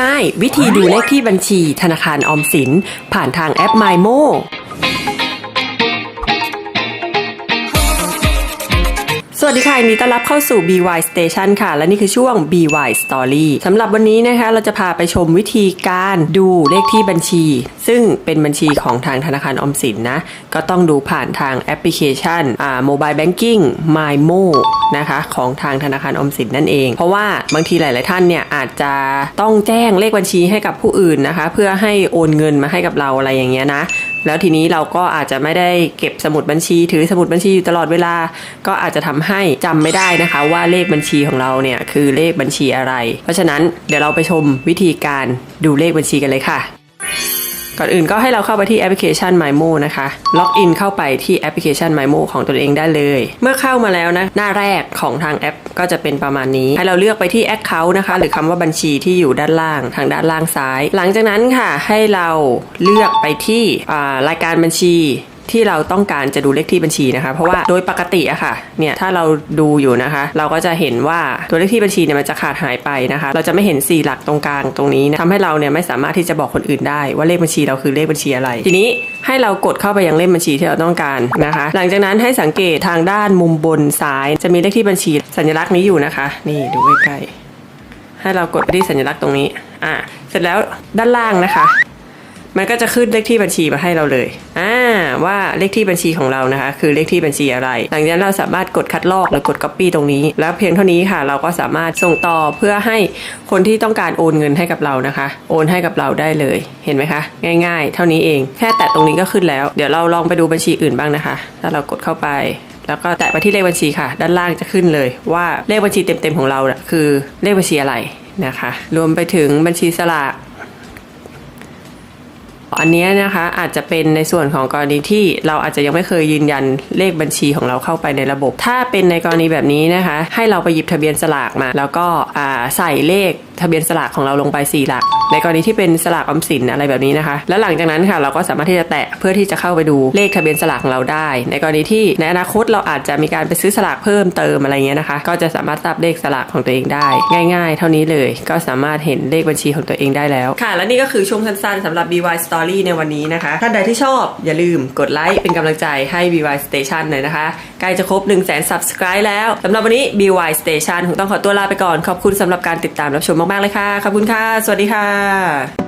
ง่ายๆ วิธีดูเลขที่บัญชีธนาคารออมสิน ผ่านทางแอป MyMo วัสดีค่ะยินดีต้อนรับเข้าสู่ BY Station ค่ะ และนี่คือช่วง BY Story สำหรับวันนี้นะคะ เราจะพาไปชมวิธีการดูเลขที่บัญชี ซึ่งเป็นบัญชีของทางธนาคารอมสินนะ ก็ต้องดูผ่านทางแอปพลิเคชันอ่า Mobile Banking MyMo นะคะ ของทางธนาคารอมสินนั่นเอง เพราะว่าบางทีหลาย ๆ ท่านเนี่ยอาจจะต้องแจ้งเลขบัญชีให้กับผู้อื่นนะคะ เพื่อให้โอนเงินมาให้กับเราอะไรอย่างเงี้ยนะ แล้วทีนี้เราก็อาจจะไม่ได้เก็บสมุดบัญชี ถือสมุดบัญชีอยู่ตลอดเวลา ก็อาจจะทำให้จำไม่ได้นะคะ ว่าเลขบัญชีของเราเนี่ยคือเลขบัญชีอะไร เพราะฉะนั้นเดี๋ยวเราไปชมวิธีการดูเลขบัญชีกันเลยค่ะ ก่อนอื่นก็ให้เราเข้าไปที่แอปพลิเคชัน MyMo นะคะ ล็อกอินเข้าไปที่แอปพลิเคชัน MyMo ของตนเองได้เลย เมื่อเข้ามาแล้วนะ หน้าแรกของทางแอปก็จะเป็นประมาณนี้ ให้เราเลือกไปที่ Account นะคะ หรือคำว่าบัญชีที่อยู่ด้านล่างทางด้านล่างซ้าย หลังจากนั้นค่ะ ให้เราเลือกไปที่รายการบัญชี ที่เราต้องการจะดูเลขที่บัญชีนะคะ เพราะว่าโดยปกติอะค่ะ เนี่ยถ้าเราดูอยู่นะคะ เราก็จะเห็นว่าตัวเลขที่บัญชีเนี่ยมันจะขาดหายไปนะคะ เราจะไม่เห็น 4 หลักตรงกลางตรงนี้นะทำให้เราเนี่ยไม่สามารถที่จะบอกคนอื่นได้ ว่าเลขบัญชีเราคือเลขบัญชีอะไร ทีนี้ให้เรากดเข้าไปยังเลขบัญชีที่เราต้องการนะคะ หลังจากนั้นให้สังเกตทางด้านมุมบนซ้าย จะมีเลขที่บัญชีสัญลักษณ์นี้อยู่นะคะ นี่ดูใกล้ๆให้เรากดไปที่สัญลักษณ์ตรงนี้อะเสร็จแล้วด้านล่างนะคะมันก็จะขึ้นเลขที่บัญชีมาให้เราเลย อ่า ว่าเลขที่บัญชีของเรานะคะ คือเลขที่บัญชีอะไร หลังจากนั้นเราสามารถกดคัดลอกหรือกด copy ตรงนี้ แล้วเพียงเท่านี้ค่ะ เราก็สามารถส่งต่อเพื่อให้คนที่ต้องการโอนเงินให้กับเรานะคะ โอนให้กับเราได้เลย เห็นไหมคะ ง่าย ๆ เท่านี้เอง แค่แตะตรงนี้ก็ขึ้นแล้ว เดี๋ยวเราลองไปดูบัญชีอื่นบ้างนะคะ ถ้าเรากดเข้าไปแล้วก็แตะไปที่เลขบัญชีค่ะ ด้านล่างจะขึ้นเลยว่าเลขบัญชีเต็มๆของเรานะคือเลขบัญชีอะไรนะคะ รวมไปถึงบัญชีสลาก อันนี้นะคะอาจจะเป็นในส่วนของกรณีที่เราอาจจะยังไม่เคยยืนยันเลขบัญชีของเราเข้าไปในระบบ ถ้าเป็นในกรณีแบบนี้นะคะ ให้เราไปหยิบทะเบียนสลากมา แล้วก็ใส่เลขทะเบียนสลากของเราลงไป 4 หลัก ในกรณีที่เป็นสลากออมสินอะไรแบบนี้นะคะ แล้วหลังจากนั้นค่ะเราก็สามารถที่จะแตะเพื่อที่จะเข้าไปดูเลขทะเบียนสลากของเราได้ ในกรณีที่ในอนาคตเราอาจจะมีการไปซื้อสลากเพิ่มเติมอะไรเงี้ยนะคะ ก็จะสามารถทราบเลขสลากของตัวเองได้ ง่าย ๆ เท่านี้เลยก็สามารถเห็นเลขบัญชีของตัวเองได้แล้วค่ะ และนี่ก็คือช่วงสั้นๆสำหรับ BY Story ในวันนี้นะคะ ท่านใดที่ชอบอย่าลืมกดไลค์เป็นกำลังใจให้ BY Station หน่อยนะคะ ใกล้จะครบ 1 0 0 0 0 0 Subscribe แล้วสำหรับวันนี้ BY Station คงต้องขอตัวลาไปก่อน ขอบคุณสำหรับการติดตามรับชมมากๆเลยค่ะ ขอบคุณค่ะ สวัสดีค่ะ